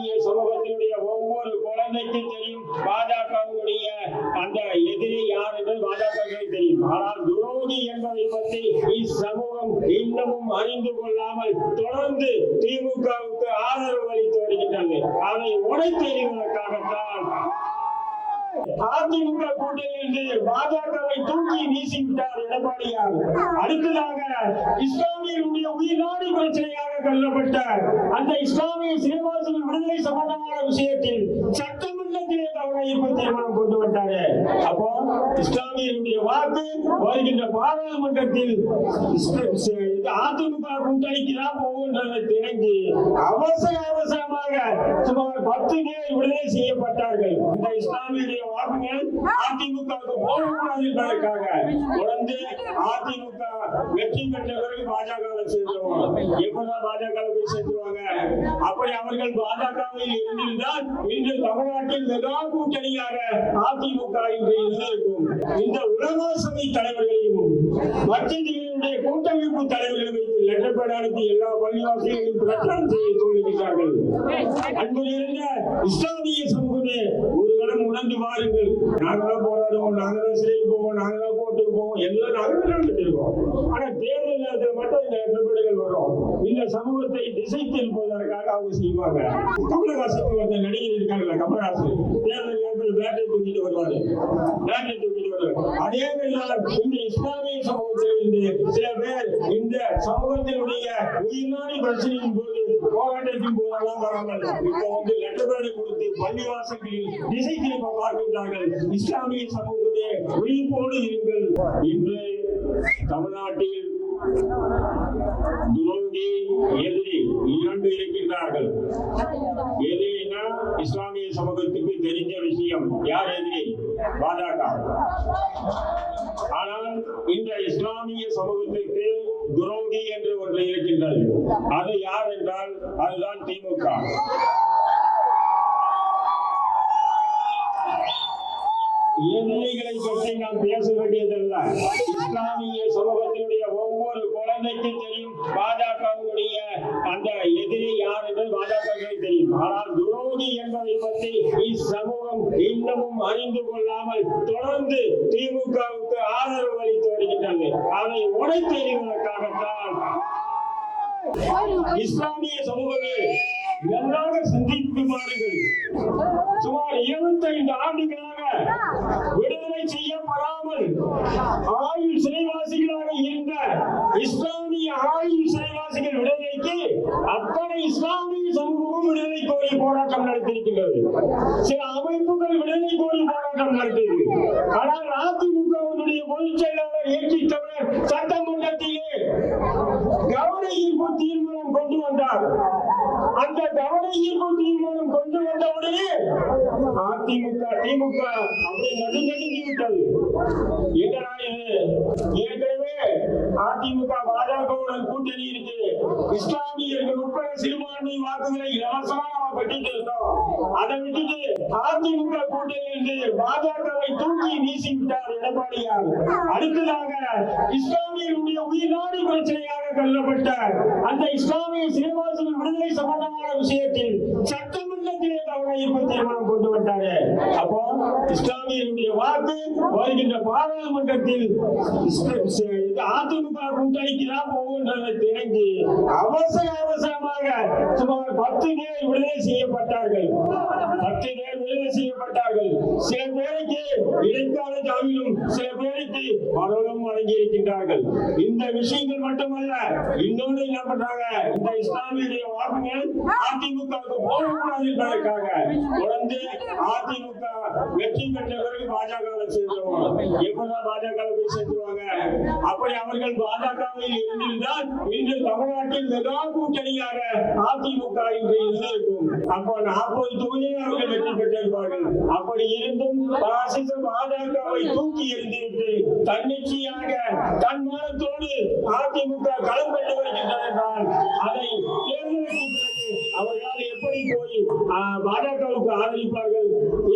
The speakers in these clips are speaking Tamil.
இந்திய சமூகத்தினுடைய ஒவ்வொரு குழந்தைக்கும் தெரியும். பாஜகவுடைய அந்த எதிரி யார் என்று பாஜகவுக்கு தெரியும். ஆனால் துரோகி என்பதை பற்றி இச்சமூகம் இன்னமும் அறிந்து கொள்ளாமல் தொடர்ந்து திமுகவுக்கு ஆதரவு அளித்து வருகின்றது. அதை உடைத்தெறிவதற்காகத்தான் அதிமுக கூட்டணியில் பாஜகவை தூக்கி வீசிவிட்டார் எடப்பாடியார் அடுத்ததாக இஸ்லாமியர்களுடைய உயிர்நாடி பிரச்சனையாக கருதப்பட்ட அந்த இஸ்லாமிய சிறைவாசிகள் விடுதலை சம்பந்தமான விஷயத்தில் சட்டமன்றத்திலே கவன ஈர்ப்பு தீர்மானம் கொண்டு வந்தாரு. அப்போ இஸ்லாமியர்களுடைய வாக்கு வருகின்ற பாராளுமன்றத்தில் இஸ்ல- சி- இது அதிமுக கூட்டணிக்கு தான் போகின்றதை தெரிந்து அவசர அவசரமாக சுமார் பத்து பேர் விடுதலை செய்யப்பட்டார்கள். இந்த இஸ்லாமியுடைய வாக்குகள் அதிமுகவுக்கு போகக்கூடாது என்பதற்காக தொடர்ந்து அதிமுக வெற்றி பெற்றவர்கள் பிறகு பாஜக சேர்ந்துருவாங்க. எப்பதான் பாஜக போய் சேர்ந்துருவாங்க? அப்படி அவர்கள் பாஜகவில் இருந்திருந்தால் இன்று தமிழ்நாட்டில் மெகா கூட்டணியாக அதிமுக இன்று இருந்திருக்கும் இந்த உலக சபை தலைவர்களையும் மத்திய கூட்டமைப்பு தலைவர்களை வைத்து லெட்டர் பேட் அனுப்பி எல்லா பள்ளிவாசிகளையும் பிரச்சாரம் செய்ய இஸ்லாமிய சமூகமே ஒரு உணர்ந்து வாருங்கள். நாங்களா போராடுவோம் நாங்களாம் சிறைக்கு போவோம் நாங்களாம் கோர்ட்டுக்கு போவோம் எல்லாம் நடந்துட்டு இருக்கோம். ஆனா தேர்தல் நேரத்தில் மட்டும் இந்த இடர்பாடுகள் வரும். இந்த சமூகத்தை திசை திருப்பதற்காக அவங்க செய்வாங்க. கமலஹாசன் ஒருத்தர் நடிகர் இருக்காங்க கமலஹாசன். தேர்தல் நேரத்தில் பேட்டை தூக்கிட்டு வருவாரு. பேட்டை தூக்கிட்டு வருவாரு. அதே மாதிரி இந்த இஸ்லாமிய சமூகத்தில் இருந்து சில பேர் இந்த சமூகத்தினுடைய உயிர்நாடி பிரச்சனையின் போது போராட்டத்தின் போதெல்லாம் வராமல் இப்போ வந்து லெட்டர் பேடு கொடுத்து பள்ளிவாசல்களில் திசை திரும்ப பார்க்கின்றார்கள். இஸ்லாமிய சமூகத்திலே உயிர்ப்போடு இருங்கள் இன்று தமிழ்நாட்டில் துரோகி எதிரி இரண்டு இருக்கின்றார்கள். எதிரி இஸ்லாமிய சமூகத்துக்கு தெரிஞ்ச விஷயம். யார் எதிரி? பாஜக. ஆனால் இந்த இஸ்லாமிய சமூகத்திற்கு துரோகி என்று ஒன்று இருக்கின்றது. அது யார் என்றால் அதுதான் திமுக. எதிரிகளை பற்றி நாம் பேச வேண்டியதல்ல. இஸ்லாமிய சமூகத்தினுடைய ஒவ்வொரு குழந்தைக்கும் தெரியும் பாஜகவுடைய அந்த எதிரி யார் என்று பாஜகவுக்கு தெரியும். ஆனால் துரோகி என்பதை பற்றி இச்சமூகம் இன்னமும் அறிந்து கொள்ளாமல் தொடர்ந்து திமுகவுக்கு ஆதரவு அளித்து வருகின்றது. அதை உடைத்தெறிவதற்காகத்தான் இஸ்லாமிய சமூகங்கள் நன்றாக சந்தித்து பாருங்கள். சுமார் 25 ஆண்டுகளாக விடுதலை செய்யப்படாமல் ஆயுள் சிறைவாசிகளாக இருந்த இஸ்லாமிய ஆயுள் சிறைவாசிகள் விடுதலைக்கு அத்தனை இஸ்லாமிய சமூகமும் விடுதலை கோரி போராட்டம் நடத்தியிருக்கின்றது. சில அமைப்புகள் விடுதலை கோரி போராட்டம் நடத்தியது. ஆனால் அதிமுகவினுடைய பொதுச் செயலாளர் ஏற்றி தமிழர் சட்டமன்றத்திலே கவன ஈர்ப்பு தீர்மானம் கொண்டு வந்தார். அந்த கவன ஈர்ப்பு தீர்மானம் கொண்டு வந்தவுடனே அதிமுக திமுக அப்படி நடுநடுங்கி விட்டது. என்னடா இது? ஏற்கனவே அதிமுக பாஜகவுடன் கூட்டணி இருக்கு. இஸ்லாமியர்கள் உட்பட சிறுபான்மை வாக்குகளை இலவசமா நம்ம பெற்றுட்டு இருந்தோம் அதை விட்டுட்டு அதிமுக கூட்டணியிலிருந்து பாஜகவை தூக்கி வீசி விட்டார் எடப்பாடியார் அடுத்ததாக இஸ்லாமியர்களுடைய உயிர்நாடி பிரச்சனையாக கருதப்பட்ட அந்த இஸ்லாமிய சிறைவாசிகள் விடுதலை சம்பந்தமான விஷயத்தில் சட்டமன்றத்திலே கவன ஈர்ப்பு தீர்மானம் கொண்டு வந்தாரு அப்போ இஸ்லாமியனுடைய வாக்கு வருகின்ற பாராளுமன்றத்தில் அதிமுக கூட்டணிக்கு தான் போகின்றதை தெரிந்து அவசர அவசரமாக சுமார் பத்து பேர் விடுதலை செய்யப்பட்டார்கள். பத்து பேர் விடுதலை செய்யப்பட்டார்கள். சில பேருக்கு இடைக்கால ஜாமீனும் சில பேருக்கு மரணம் வழங்கி இருக்கின்றார்கள் இந்த விஷயங்கள் மட்டுமல்ல இன்னொன்னு என்ன பண்றாங்க? இந்த இஸ்லாமிய வாக்குகள் அதிமுகவுக்கு போகக்கூடாது என்பதற்காக. தொடர்ந்து அதிமுக வெற்றி பெற்ற பிறகு பாஜக சேர்ந்துருவாங்க எப்பதான் பாஜக போய் சேர்ந்துருவாங்க அப்படி அவர்கள் பாஜகவில் இருந்திருந்தால் இன்று தமிழ்நாட்டில் மெகா கூட்டணியாக அதிமுக இன்று இருந்திருக்கும். அப்போ நாற்பது தொகுதியில் அவர்கள் வெற்றி பெற்றிருப்பார்கள். அப்படி இருந்தும் பாசிச பாஜகவை தூக்கி எறிந்துவிட்டு தன்னிச்சையாக தன்மானத்தோடு அதிமுக களம் கண்டு வருகின்றது என்றால் அதை தேர்தலுக்கு போய் பாஜகவுக்கு ஆதரிப்பார்கள்.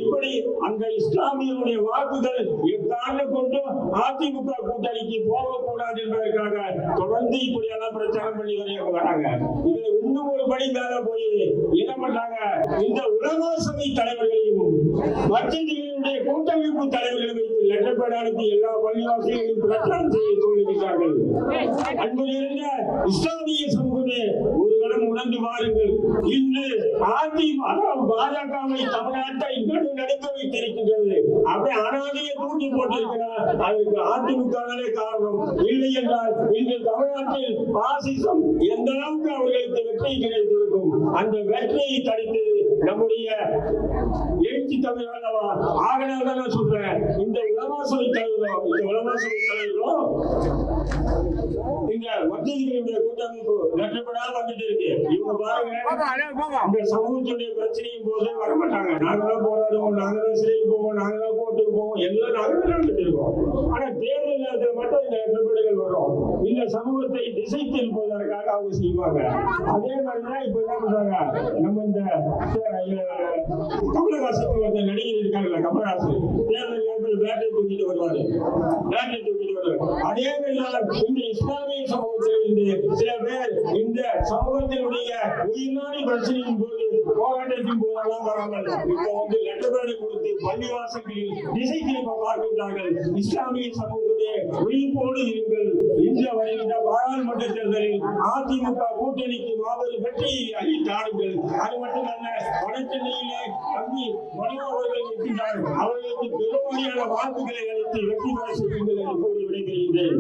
இப்படி அந்த இஸ்லாமியருடைய வாக்குகள் எக்காரணம் கொண்டு அதிமுக கூட்டணிக்கு போகக்கூடாது என்பதற்காக தொடர்ந்து இப்படியெல்லாம் பிரச்சாரம் பண்ணி வராங்க. இதுல இன்னும் ஒரு படி மேல போய் என்ன பண்றாங்க? இந்த உலக சபை தலைவர்களையும் மத்தியினுடைய கூட்டமைப்பு தலைவர்களை வைத்து லெட்டர் பேட் அனுப்பி எல்லா பள்ளிவாசிகளையும் பிரச்சாரம் செய்ய சொல்லுகிறார்கள் அன்பிலிருந்த இஸ்லாமிய சமூகமே ஒரு கணம் உணர்ந்து வாருங்கள். இன்று அதிமுக பாஜகவை தமிழ்நாட்டை நடு நடுக்க வைத்திருக்கின்றது. அப்படி அனாதையை கூட்டி போட்டிருக்கிறார். அதற்கு அதிமுகவே காரணம் இல்லை என்றால் இன்று தமிழ்நாட்டில் பாசிசம் எந்த அளவுக்கு அவர்களுக்கு வெற்றி கிடைத்திருக்கும்? அந்த வெற்றியை தடுத்து நம்முடைய எழுச்சி தமிழ் அல்லவா? ஆகனால தான் நான் சொல்றேன். இந்த உலமாசவை இந்த மத்தியர்களுடைய கூட்டமைப்பு நட்டப்படாத வந்துட்டு இருக்கு. இவங்க பாருங்க இந்த சமூகத்துடைய பிரச்சனையும் போது வரமாட்டாங்க. நாங்களாம் போராடுவோம் நாங்களாம் சிறைக்கு போவோம் நாங்களாம் கோர்ட்டுக்கு போவோம் நடந்து நடந்துட்டு ஆனா தேர்தல் நேரத்தில் மட்டும் இந்த நெருக்கடிகள் வரும். இந்த சமூகத்தை திசை திருப்பதற்காக அவங்க செய்வாங்க. அதே மாதிரிதான் இப்ப என்ன பண்றாங்க? நம்ம இந்த கமலஹாசன் ஒருத்தர் நடிகர் இருக்காங்கல்ல கமலஹாசன். தேர்தல் நேரத்தில் பேட்டை தூக்கிட்டு வருவாரு. பேட்டை தூக்கிட்டு வருவாரு. அதே மாதிரி இந்த இஸ்லாமிய சமூகத்திலிருந்து சில பேர் இந்த சமூகத்தினுடைய உயிர்நாடி பிரச்சனையின் போது போராட்டத்தின் போதெல்லாம் வராமல் இப்போ வந்து லெட்டர் பேடு கொடுத்து பள்ளிவாசங்களில் திசை திரும்ப பார்க்கின்றார்கள் இஸ்லாமிய சமூகமே விழிப்போடு இருங்கள். இந்த வருகின்ற பாராளுமன்ற தேர்தலில் அதிமுக கூட்டணிக்கு மாபெரும் வெற்றியை அளித்தாடுங்கள் அது மட்டுமல்ல வடசென்னையிலே தம்பி மனோ அவர்கள் இருக்கின்றார் அவர்களுக்கு பெருமதியான வாக்குகளை அளித்து வெற்றி பெற செய்யுங்கள் என்று கூறி விடைபெறுகின்றேன்